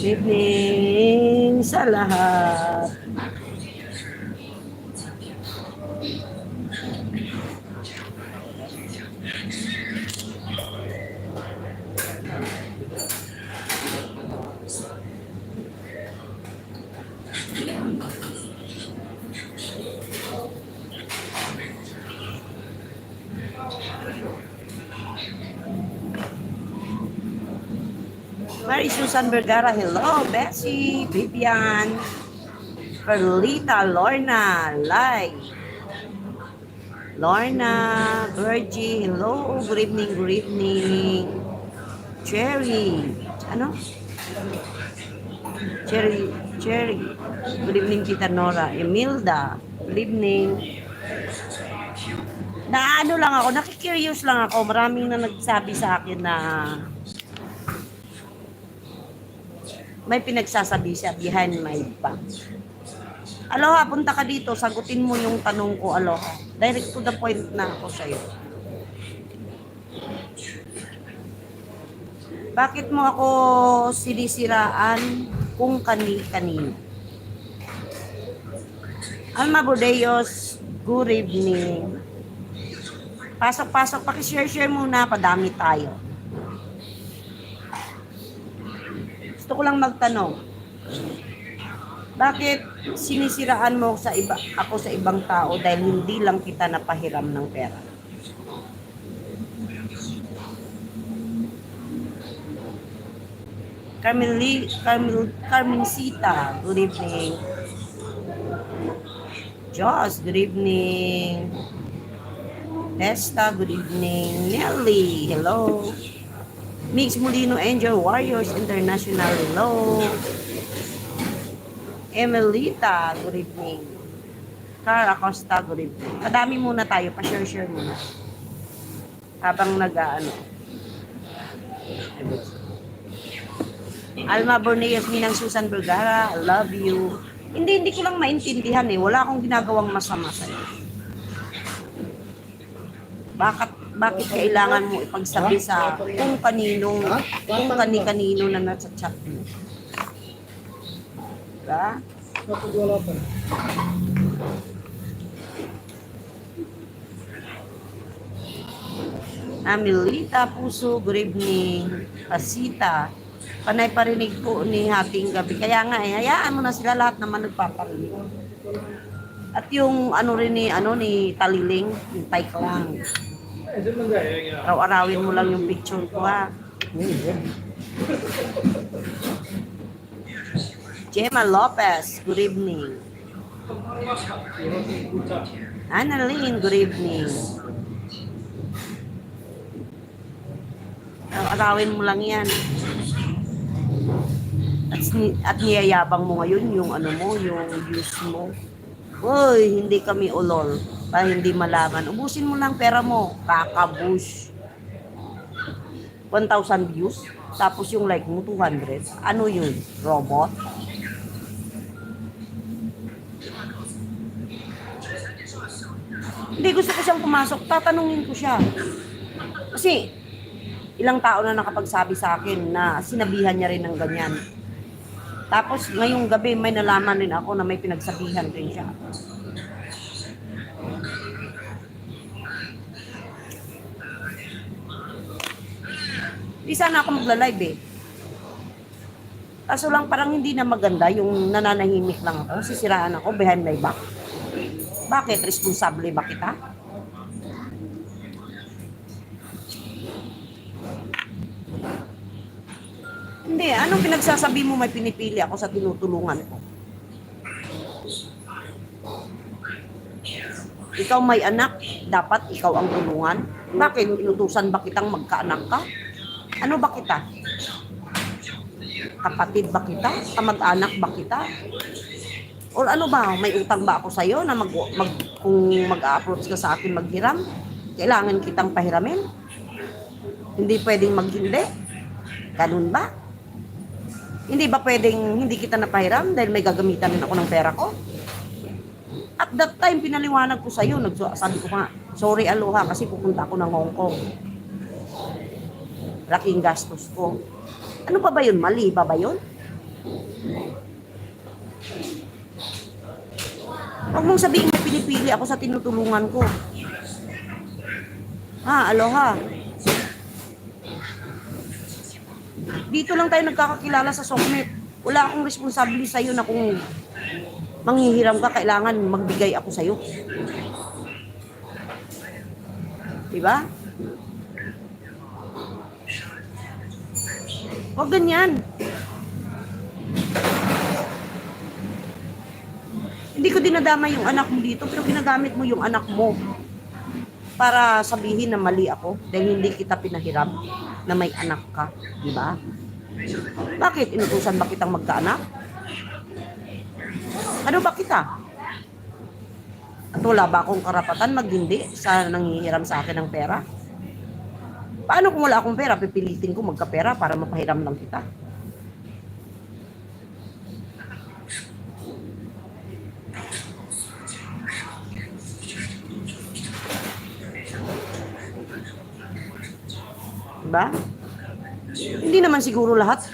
Good evening sa lahat. Mary Susan Vergara, hello. Bessie, Vivian, Perlita, Lorna, Lai. Lorna, Virgie, hello. Good evening, good evening. Cherry, ano? Cherry, Cherry. Good evening, Tita Nora. Emilda, good evening. Na ano lang ako, nakikurious lang ako. Maraming na nagsabi sa akin na may pinagsasabi siya behind my back. Aloha, punta ka dito, sagutin mo yung tanong ko, aloha. Direct to the point na ako sa'yo. Bakit mo ako sinisiraan kung kani-kanino? Alma Budeos, good evening. Pasok-pasok, pakishare-share muna, padami tayo. Gusto ko lang magtanong. Bakit sinisiraan mo sa iba, ako sa ibang tao dahil hindi lang kita napahiram ng pera? Carmeli, Carmel, Carmencita, good evening. Joss, good evening. Testa, good evening. Nelly, hello. Mix Molino Angel Warriors International, hello. Emelita, good evening. Car Acosta, good evening. Madami muna tayo, pa-share-share muna. Habang nag-ano. Alma Borneas, Minang Susan Vergara, I love you. Hindi, hindi ko lang maintindihan eh. Wala akong ginagawang masama sa'yo. Bakit bakit kailangan mo ipagsabi sa kung kaninong kung kani-kanino na nasa chat mo? Diba? Amilita Puso, good evening. Pasita, panay parinig po ni Happing Gabi. Kaya nga eh, hayaan mo na sila lahat naman nagpaparinig. At yung ano rin ni, ano ni Taliling, yung Taika lang. Araw-arawin mo lang yung picture ko ha. Gemma Lopez, good evening. Annalyn, good evening. Araw-arawin mo lang yan. At, at niyayabang mo ngayon yung ano mo, yung views mo. Uy, hindi kami ulol. Para hindi malaman. Ubusin mo lang pera mo. Kakabush. 1,000 views. Tapos yung like mo, 200. Ano yun? Robot? Hindi gusto ko siyang pumasok. Tatanungin ko siya. Kasi, ilang tao na nakapagsabi sa akin na sinabihan niya rin ng ganyan. Tapos ngayong gabi may nalaman rin ako na may pinagsabihan rin siya. Di sana ako magla-live eh. Kaso lang parang hindi na maganda yung nananahimik lang ako, sisiraan ako behind my back. Bakit? Responsable ba kita? Hindi, anong pinagsasabi mo may pinipili ako sa tinutulungan ko? Ikaw may anak, dapat ikaw ang tulungan. Bakit? Inutusan ba kitang magkaanak ka? Ano ba kita? Kapatid ba kita? Kamag-anak ba kita? Or ano ba? May utang ba ako sa'yo na mag, mag, kung mag-approach ka sa akin maghiram? Kailangan kitang pahiramin? Hindi pwedeng maghindi? Ganun ba? Hindi ba pwedeng hindi kita napahiram dahil may gagamitan din ako ng pera ko? At that time, pinaliwanag ko sa'yo, nagsabi ko nga, sorry Aloha kasi pupunta ako ng Hong Kong. Laking gastos ko. Ano pa ba yun? Mali ba ba yun? Huwag mong sabihin na pinipili ako sa tinutulungan ko. Ha, Aloha. Dito lang tayo nagkakakilala sa Soknet. Wala akong responsable sa'yo na kung manghihiram ka, kailangan magbigay ako sa'yo. Diba? Huwag ganyan. Hindi ko dinadama yung anak mo dito, pero ginagamit mo yung anak mo para sabihin na mali ako dahil hindi kita pinahiram na may anak ka, di ba? Bakit? Inutusan ba kitang magkaanak? Ano ba kita? At wala ba akong karapatan maghindi sa nanghihiram sa akin ng pera? Paano kung wala akong pera, pipilitin ko magkapera para mapahiram lang kita? Diba? Hindi naman siguro lahat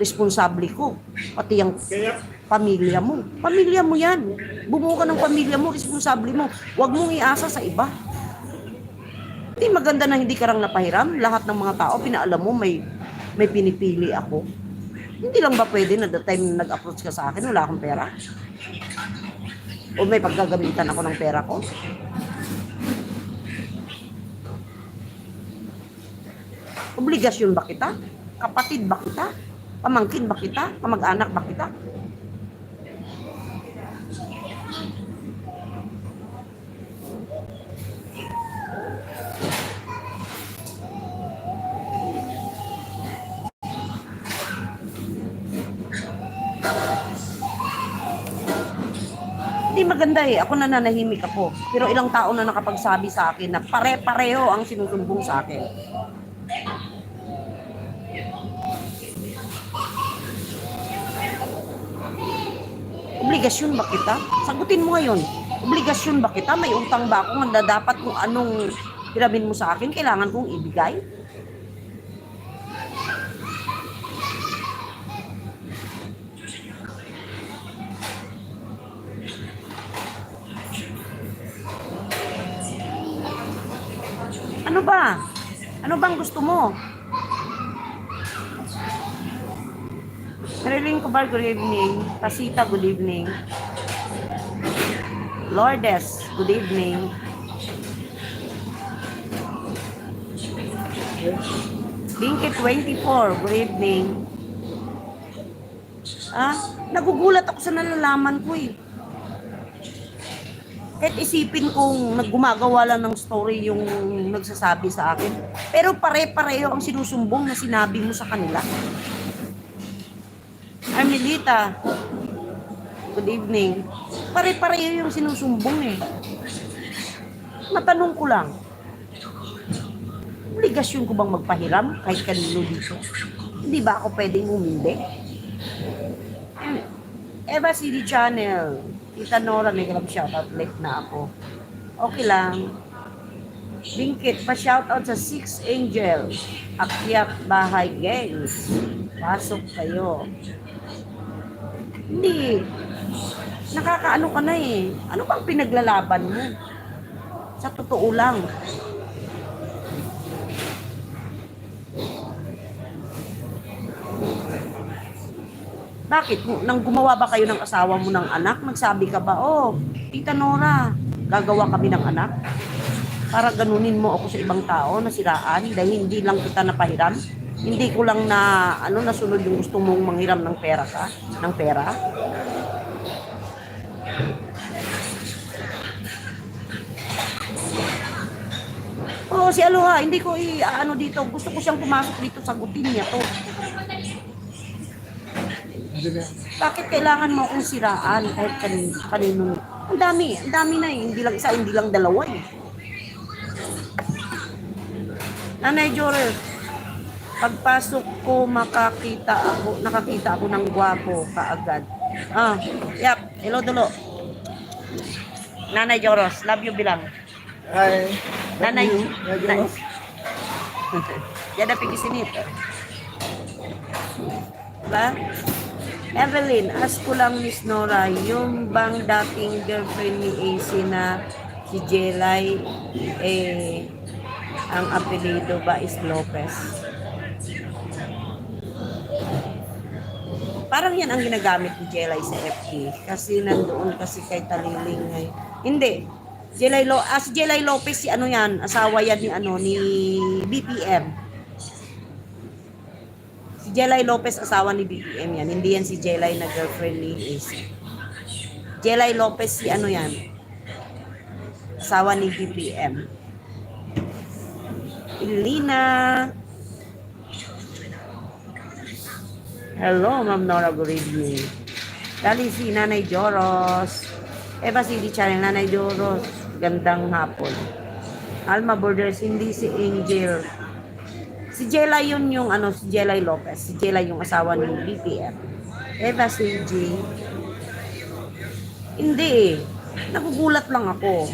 responsable ko. Pati yung pamilya mo. Pamilya mo yan. Bumuo ka ng pamilya mo, responsable mo. Huwag mong iasa sa iba. Hindi maganda na hindi ka rang napahiram. Lahat ng mga tao, pinaalam mo, may, may pinipili ako. Hindi lang ba pwede na the time na nag-approach ka sa akin, wala akong pera? O may paggagamitan ako ng pera ko? Obligasyon ba kita? Kapatid ba kita? Pamangkin ba kita? Kamag-anak ba kita? Hindi maganda eh. Ako nananahimik ako. Pero ilang tao na nakapagsabi sa akin na pare-pareho ang sinusumbong sa akin. Obligasyon ba kita? Sagutin mo ngayon. Obligasyon ba kita? May utang ba ako na dapat kung anong hiramin mo sa akin, kailangan kong ibigay? Bang gusto mo? Marilyn Kubar, good evening. Pasita, good evening. Lourdes, good evening. Binky 24, good evening. Ah, nagugulat ako sa nalalaman ko eh. Kahit isipin kong naggumagawa lang ng story yung nagsasabi sa akin. Pero pare-pareho ang sinusumbong na sinabi mo sa kanila. Armelita, good evening. Pare-pareho yung sinusumbong eh. Matanong ko lang, obligasyon ko bang magpahiram kahit kanino dito? Hindi ba ako pwedeng umindi? Eva CD Channel, Tita Nora, may grab shoutout late na ako. Okay lang. Bingkit, pa-shoutout sa Six Angel. Akyat Bahay Gangs. Pasok kayo. Hindi. Nakakaano ka na eh. Ano bang pinaglalaban mo? Sa totoo lang. Bakit? Nang gumawa ba kayo ng asawa mo ng anak, nagsabi ka ba, oh, Tita Nora, gagawa kami ng anak? Para ganunin mo ako sa ibang tao na siraan dahil hindi lang kita napahiram. Hindi ko lang na ano nasunod yung gusto mong manghiram ng pera ka, ng pera. Oo, si Aloha, hindi ko i ano dito. Gusto ko siyang pumasok dito, sagutin niya to. Bakit kailangan mo akong siraan kahit kanin, kanino? Ang dami, ang dami na eh. Hindi lang isa, hindi lang dalawa eh. Nanay Jorel, pagpasok ko makakita ako, nakakita ako ng gwapo kaagad. Ah, yap, hello dulo. Nanay Joros, love you bilang. Hi. Nanay, nanay. Yan na pigisinit. Diba? Evelyn, ask ko lang Miss Nora, yung bang dating girlfriend ni AC na si Jelay, eh, ang apelido ba is Lopez? Parang yan ang ginagamit ni Jelay sa FB. Kasi nandoon kasi kay Taliling ngayon. Hindi. Jelay Lo ah, si Jelay Lopez si ano yan, asawa yan ni ano ni BPM. Si Jelay Lopez asawa ni BPM yan. Hindi yan si Jelay na girlfriend ni AC. Jelay Lopez si ano yan? Asawa ni BPM. Ilina. Hello, Ma'am Nora. Good evening. Dali si Nanay Joros. Eva City Channel, Nanay Joros. Gandang hapon. Alma Borders, hindi si Angel. Si Jela yun yung ano, si Jelay Lopez. Si Jela yung asawa ni BPM. Eva CJ. Hindi eh. Nagugulat lang ako.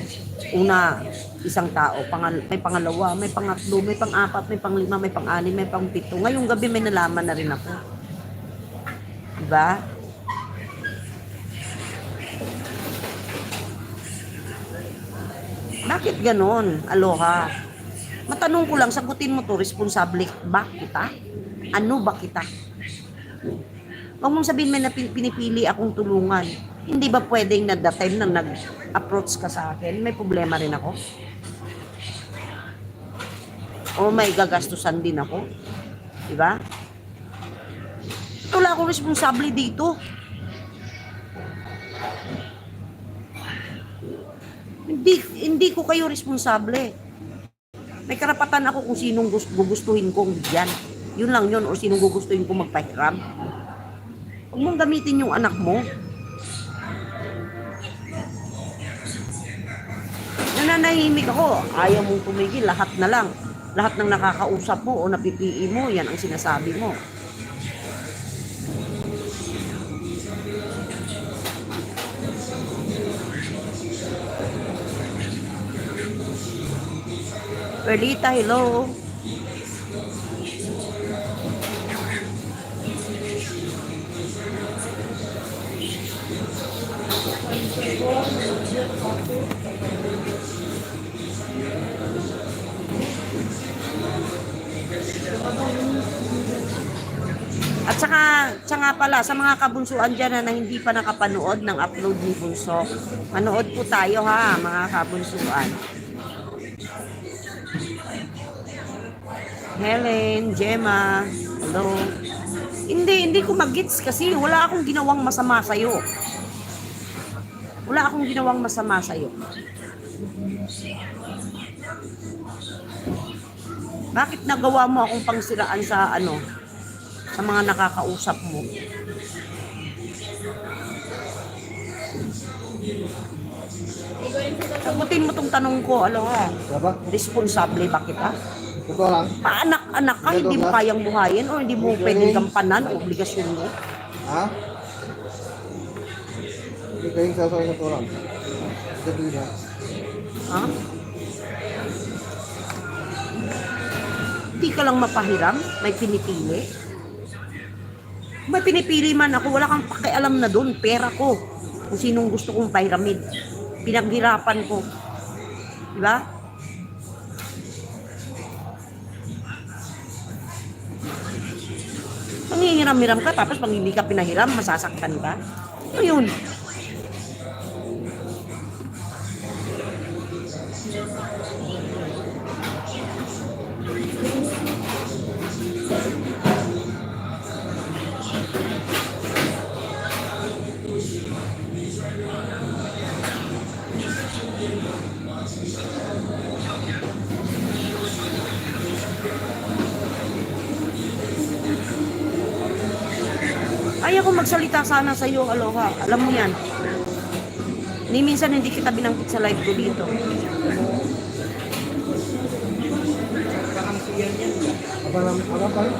Una, isang tao. Pangal may pangalawa, may pangatlo, may pang-apat, may panglima, may pang-anim, may pang-pito. Ngayong gabi may nalaman na rin ako. Diba? Bakit ganon? Aloha. Matanong ko lang, sagutin mo to, responsable ba kita? Ano ba kita? Huwag mong sabihin may napi- pinipili akong tulungan. Hindi ba pwedeng na the time na nag-approach ka sa akin, may problema rin ako? O may gagastusan din ako? Diba? Wala akong responsable dito. Hindi, hindi ko kayo responsable. May karapatan ako kung sinong gust- gugustuhin kong bigyan. Yun lang yun, o sinong gugustuhin kong magpahiram. Huwag mong gamitin yung anak mo. Nananahimik ako, ayaw mong tumigil, lahat na lang. Lahat ng nakakausap mo o napipii mo, yan ang sinasabi mo. Perlita, hello. At saka, saka pala, sa mga kabunsuan dyan na, na hindi pa nakapanood ng upload ni Bunso, manood po tayo ha, mga kabunsuan. Helen, Gemma, hello. Hindi, hindi ko mag-gets kasi wala akong ginawang masama sa'yo. Wala akong ginawang masama sa'yo. Bakit nagawa mo akong pangsiraan sa ano, sa mga nakakausap mo? Sagutin mo tong tanong ko, ano ha? Responsable ba kita? Totoo lang. Paanak-anak ka, hindi mo kayang buhayin o hindi mo pwedeng gampanan o obligasyon mo. Ha? Hindi kayong sasawa sa totoo lang. Sabi na. Ha? Hindi ka lang mapahiram, may pinipili. May pinipili man ako, wala kang pakialam na doon, pera ko. Kung sinong gusto kong pahiramin. Pinaghirapan ko. Diba? Manghihiram-hiram ka, tapos pag hindi ka pinahiram, masasaktan ka. Ano yun? Magsalita sana sa iyo, aloha. Alam mo yan. Ni minsan hindi kita binanggit sa live ko dito.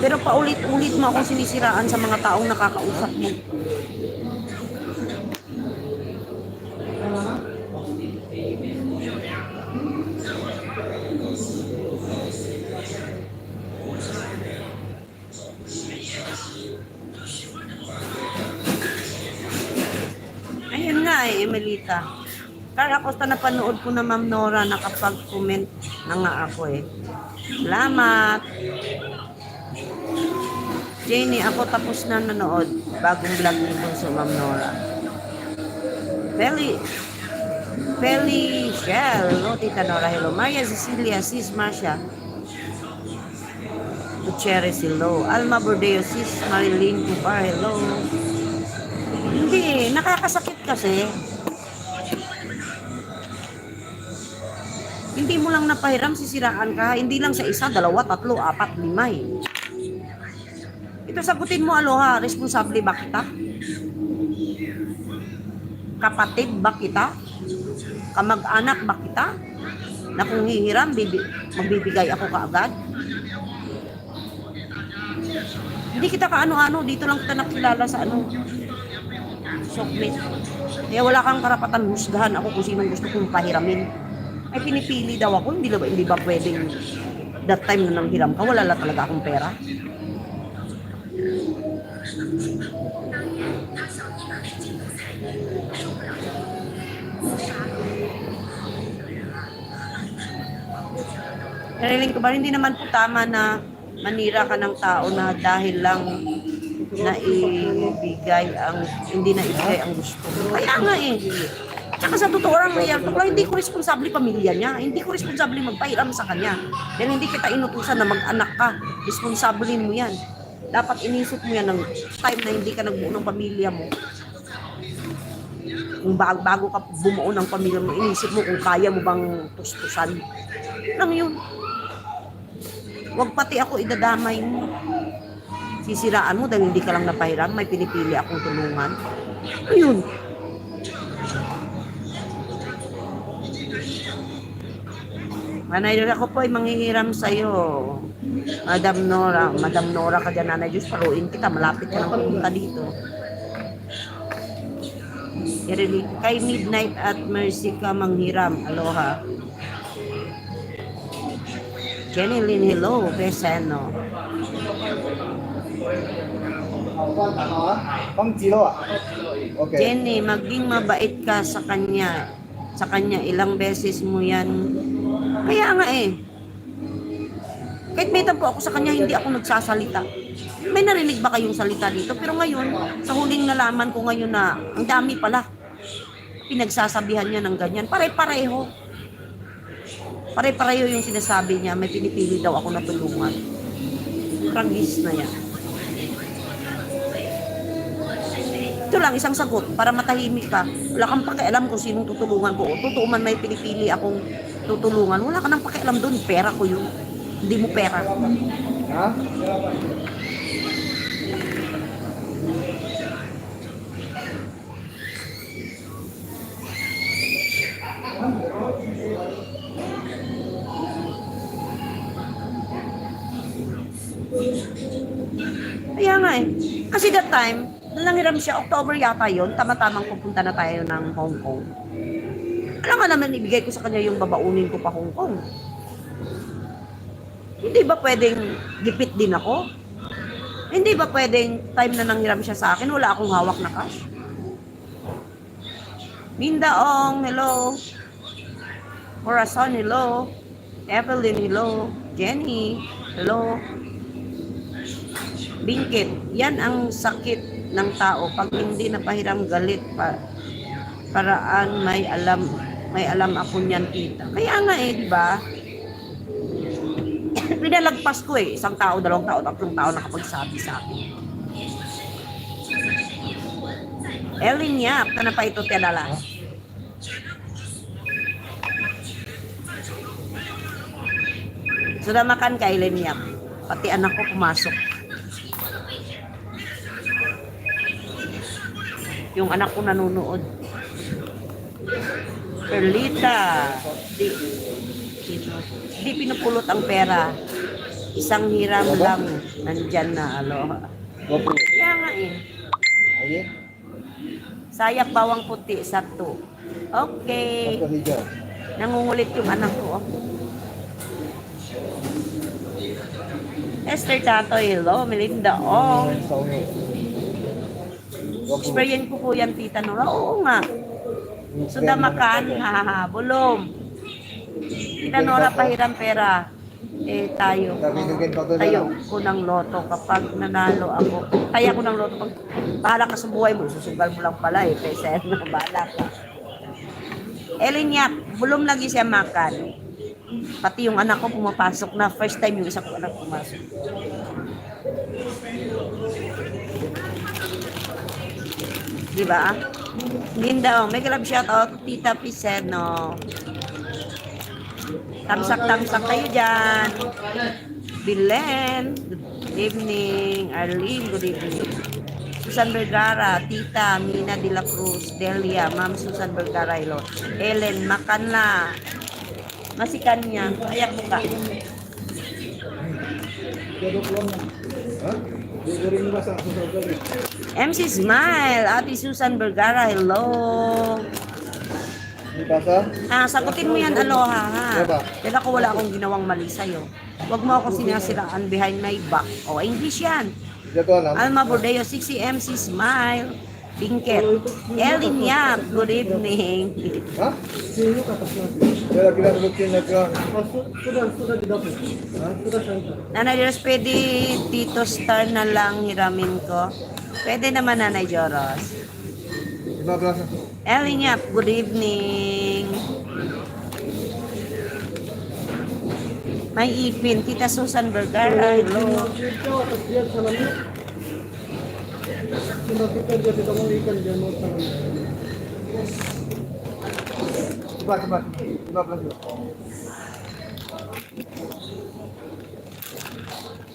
Pero paulit-ulit mo akong sinisiraan sa mga taong nakakausap mo. Ayun nga Kaya ako sa napanood ko na Ma'am Nora nakapag-comment na nga ako eh. Salamat. Jenny, ako tapos na nanood. Bagong vlog ni Bunso, Ma'am Nora. Feli, Feli Shell, no, Tita Nora, hello. Maria Cecilia, Sis Marcia. Gutierrez, hello. Alma Bordeo, Sis Marilyn Cupar, hello. Hindi, nakakasakit kasi. Hindi mo lang napahiram, sisiraan ka. Hindi lang sa isa, dalawa, tatlo, apat, lima eh. Ito sagutin mo, aloha, responsable ba kita? Kapatid ba kita? Kamag-anak ba kita? Na kung hihiram, bibi, magbibigay ako kaagad? Hindi kita kaano-ano, dito lang kita nakilala sa ano, soklit. Kaya wala kang karapatan husgahan ako kung sinong gusto kong pahiramin. Ay pinipili daw ako, hindi ba, hindi ba pwedeng that time na nang hiram ka, wala lang talaga akong pera. Nariling ko ba, hindi naman po tama na manira ka ng tao na dahil lang na ibigay ang hindi na ibigay ang gusto. Kaya nga eh. Tsaka sa totoo lang Mayor Tukla, hindi ko responsable pamilya niya. Hindi ko responsable magpahiram sa kanya. Dahil hindi kita inutusan na mag-anak ka. Responsablin mo yan. Dapat inisip mo yan ng time na hindi ka nagbuo ng pamilya mo. Kung bago, bago ka bumuo ng pamilya mo, inisip mo kung kaya mo bang tustusan. Lang yun. Huwag pati ako idadamay mo. Sisiraan mo dahil hindi ka lang napahiram, may pinipili akong tulungan. Ayun. Nanay Dora, ako po ay manghihiram sa'yo. Madam Nora, Madam Nora ka dyan, Nanay Diyos, paruin kita, malapit ka nang pumunta dito. Irili- Kay Midnight at Mercy ka manghiram. Aloha. Jenny Lynn, hello. Beseno. Pang kilo ah. Okay. Jenny, maging mabait ka sa kanya. Sa kanya, ilang beses mo yan. Kaya nga eh. Kahit may tampo ako sa kanya, hindi ako nagsasalita. May narinig ba kayong salita dito? Pero ngayon, sa huling nalaman ko ngayon na ang dami pala. Pinagsasabihan niya ng ganyan. Pare-pareho. Pare-pareho yung sinasabi niya. May pinipili daw ako na tulungan. Prangis na yan. Ito lang, isang sagot para matahimik ka. Wala kang pakialam kung sinong tutulungan ko. O totoo man may pinipili akong tutulungan. Wala ka nang pakialam doon. Pera ko yun. Hindi mo pera. Ha? Kaya nga eh. Kasi that time, nanghiram siya, October yata yon tama-tamang pupunta na tayo ng Hong Kong. Alam nga naman, ibigay ko sa kanya yung babaunin ko pa Hong Kong. Hindi ba pwedeng gipit din ako? Hindi ba pwedeng time na nanghiram siya sa akin, wala akong hawak na cash? Mindaong, hello. Corazon, hello. Evelyn, hello. Jenny, hello. Bingkit, yan ang sakit ng tao pag hindi napahiram galit pa paraan may alam may alam ako niyan tita. Kaya nga eh, di ba? Pinalagpas ko eh, isang tao, dalawang tao, tatlong tao nakapagsabi sa akin. Elin Yap, na pa ito tinala. Sudah makan ka, Elin Yap. Pati anak ko pumasok. Yung anak ko nanonood. Perlita. Di, di, pinupulot ang pera. Isang hiram lang. Nandyan na. GoPro. Kaya nga eh. Sayak bawang puti, satu. Okay. Nangungulit yung anak ko. oh. Esther Tato, hello. Melinda, oh. Experience ko po yan, Tita Nora. Oo nga. Sudah makan, hahaha, bulong. Tita Nora, pahiram pera. Eh, tayo. Tayo ko ng loto kapag nanalo ako. Kaya ko ng loto pag bahala ka sa buhay mo. Susugal mo lang pala eh. Pesa na bahala ka. Elinyak, bulong lagi siya makan. Pati yung anak ko pumapasok na. First time yung isa ko anak pumasok. Di ba? Linda, oh, club shout out Tita Piserno. Tamsak-tamsak kayo dyan. Bilen, good evening. Arlene, good evening. Susan Vergara, Tita, Mina de la Cruz, Delia, Ma'am Susan Vergara, hello. Ellen, makan na. Masikan niya. Ayak mo ka. Ha? Gugurin ba sa susunod MC Smile, Ate Susan Vergara, hello. Di basa? Ah, sagutin mo yan, aloha ha. Diba? Dahil ako wala akong ginawang mali sa'yo. Huwag mo ako sinasiraan behind my back. O, English yan. Hindi ko alam. Alma Bordeo, 60 MC Smile. Bingket. Elin Yap, good evening. Ha? Kaya lagi lang rutin na ka. Nanay Joros, pwede Tito Star na lang hiramin ko. Pwede naman Nanay Joros. Elin Yap, good evening. May ipin, Tita Susan Vergara, hello. Coba, coba.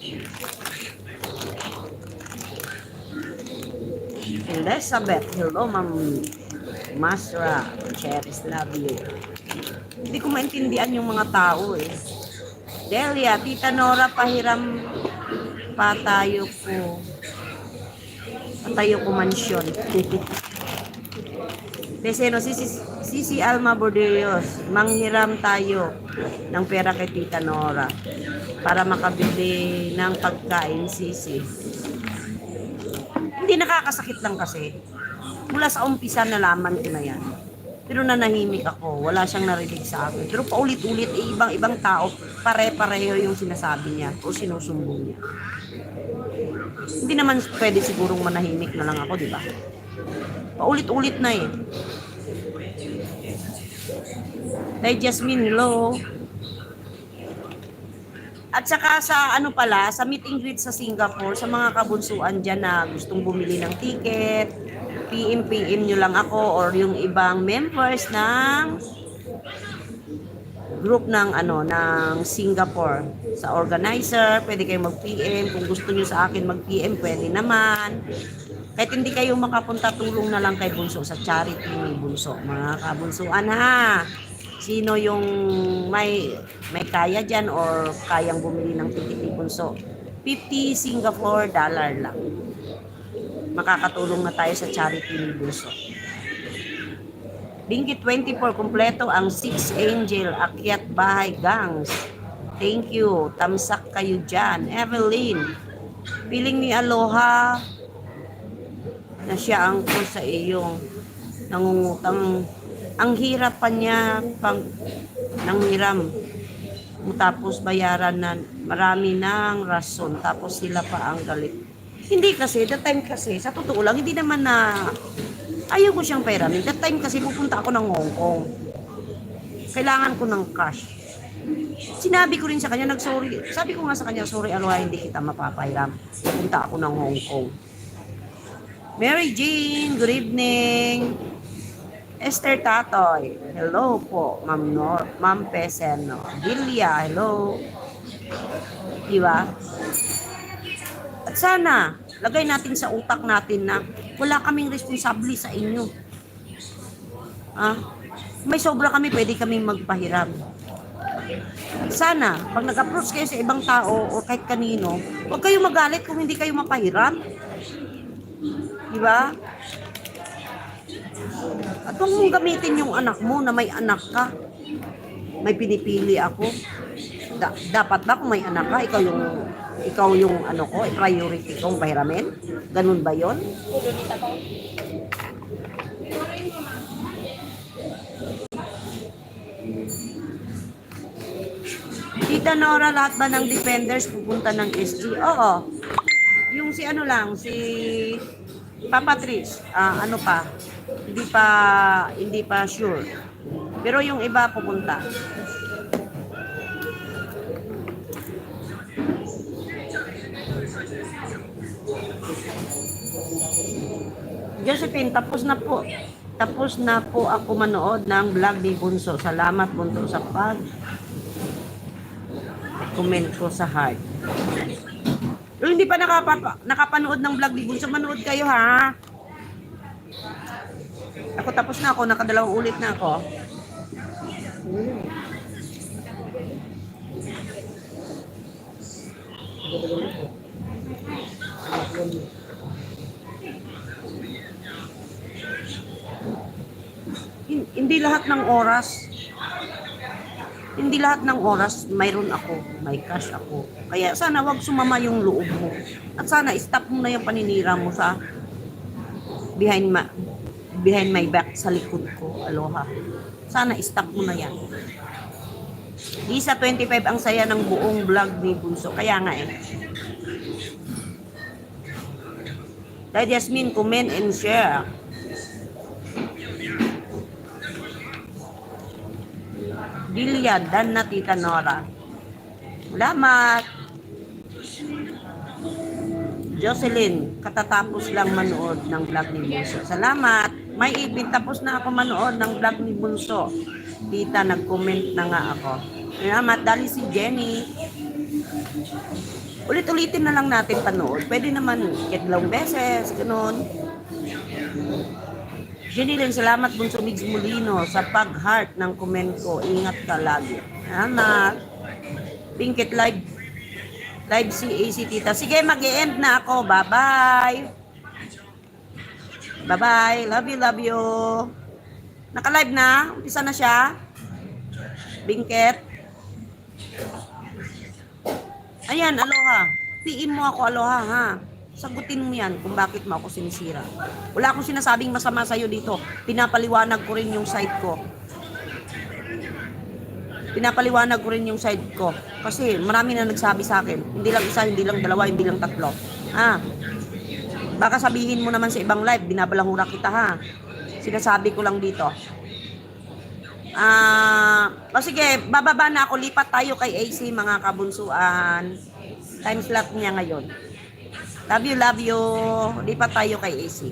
Yuk. Elizabeth, hello Ma'am Masra, Cheris, love you. Hindi ko maintindihan yung mga tao eh. Delia, Tita Nora, pahiram pa tayo ko. Patayo ko mansyon. Deseno, sisi, sisi Alma Bordeos, manghiram tayo ng pera kay Tita Nora para makabili ng pagkain, sisi. Hindi nakakasakit lang kasi. Mula sa umpisa nalaman ko na yan. Pero nanahimik ako. Wala siyang narinig sa akin. Pero paulit-ulit, eh, ibang-ibang tao, pare-pareho yung sinasabi niya o sinusumbong niya. Hindi naman pwede sigurong manahimik na lang ako, di ba? Paulit-ulit na eh. Hey Jasmine, hello. At saka sa ano pala, sa meet and greet sa Singapore, sa mga kabunsuan dyan na gustong bumili ng ticket, PM, PM nyo lang ako or yung ibang members ng group ng ano ng Singapore. Sa organizer pwede kayong mag-PM kung gusto niyo sa akin mag-PM pwede naman. Kahit hindi kayo makapunta tulong na lang kay Bunso sa charity ni Bunso mga kabunsuan ha sino yung may may kaya dyan or kayang bumili ng ticket ni Bunso 50 Singapore dollar lang makakatulong na tayo sa charity ni Bunso Bingi 24, kumpleto ang Six Angel, Akyat Bahay Gangs. Thank you. Tamsak kayo dyan. Evelyn, piling ni Aloha na siya ang ko sa iyong nangungutang. Ang hirap pa niya pang nanghiram mo tapos bayaran na marami ng rason tapos sila pa ang galit Hindi kasi, that time kasi, sa totoo lang, hindi naman na ayaw ko siyang peramin. That time kasi pupunta ako ng Hong Kong. Kailangan ko ng cash. Sinabi ko rin sa kanya, nag-sorry. Sabi ko nga sa kanya, sorry Aloha, hindi kita mapapahiram. Pupunta ako ng Hong Kong. Mary Jane, good evening. Esther Tatoy, hello po. Ma'am Nor, Ma'am Peseno. Delia, hello. Di ba? At sana, lagay natin sa utak natin na wala kaming responsable sa inyo. Ah, may sobra kami, pwede kaming magpahiram. Sana, pag nag-approach kayo sa ibang tao o kahit kanino, huwag kayong magalit kung hindi kayo mapahiram. Di ba? At huwag mong gamitin yung anak mo na may anak ka. May pinipili ako. Da- dapat ba kung may anak ka, ikaw yung ikaw yung ano ko, priority kong pahiramin? Ganun ba yon? Tita Nora, lahat ba ng defenders pupunta ng SG? Oo. Yung si ano lang, si Papa Tris, ah, ano pa, hindi pa, hindi pa sure. Pero yung iba pupunta. Josephine, tapos na po. Tapos na po ako manood ng vlog ni Bunso. Salamat Bunso sa pag comment ko sa heart. Kung hindi pa nakapapa, nakapanood ng vlog ni Bunso, manood kayo ha. Ako tapos na ako, nakadalawang ulit na ako. Hin- Hindi lahat ng oras hindi lahat ng oras mayroon ako, may cash ako. Kaya sana wag sumama yung loob mo. At sana stop mo na yung paninira mo sa behind ma behind my back sa likod ko. Aloha. Sana stop mo na yan. Isa 25 ang saya ng buong vlog ni Bunso. Kaya nga eh. Dahil Yasmin, comment and share. Bilya, dan na Tita Nora. Salamat. Jocelyn, katatapos lang manood ng vlog ni Bunso. Salamat. May ipin, tapos na ako manood ng vlog ni Bunso. Tita, nag-comment na nga ako. Salamat. Dali si Jenny. Ulit-ulitin na lang natin panood. Pwede naman dalawang beses, ganun. Jenny Lynn, salamat Bunso Migs Molino sa pag-heart ng comment ko. Ingat ka lagi. Salamat. Pinkett live. Live si AC Tita. Sige, mag end na ako. Bye-bye. Bye-bye. Love you, love you. Naka-live na? Umpisa na siya? Bingket. Ayan, aloha. PM mo ako, aloha, ha? Sagutin mo yan kung bakit mo ako sinisira. Wala akong sinasabing masama sa'yo dito. Pinapaliwanag ko rin yung side ko. Pinapaliwanag ko rin yung side ko. Kasi marami na nagsabi sa akin. Hindi lang isa, hindi lang dalawa, hindi lang tatlo. Ah, baka sabihin mo naman sa ibang live, binabalangura kita ha. Sinasabi ko lang dito. Ah, o sige, bababa na ako. Lipat tayo kay AC, mga kabunsuan. Time slot niya ngayon. Love you, love you. Lipat tayo kay AC.